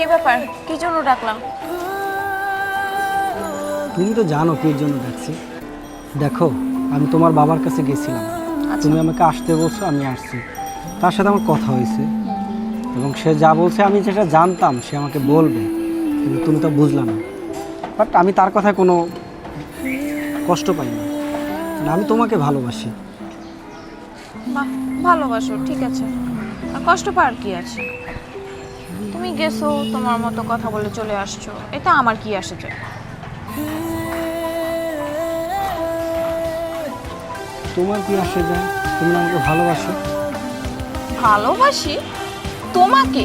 কি ব্যাপার? কি জন্য ডাকলাম? তুমি তো জানো কি জন্য ডাকছি। দেখো আমি তোমার বাবার কাছে গেছিলাম। আচ্ছা। তুমি আমাকে আসতে বলছো আমি আসছি। তার সাথে আমার কথা হয়েছে। এবং সে যা বলছে আমি যেটা জানতাম সে আমাকে বলবে। কিন্তু তুমি তো বুঝলাম না। বাট আমি তার কথায় কোনো কষ্ট পাই না। আমি তোমাকে ভালোবাসি। বাহ ভালোবাসো ঠিক আছে। কষ্ট পাওয়ার কি আছে? তুমি গেছো তোমার মতো কথা বলে চলে আসছো। এটা আমার কি আসে যায়? তোমার কি আসে যায়? তুমি আমাকে ভালোবাসো। ভালোবাসি? তোমাকে?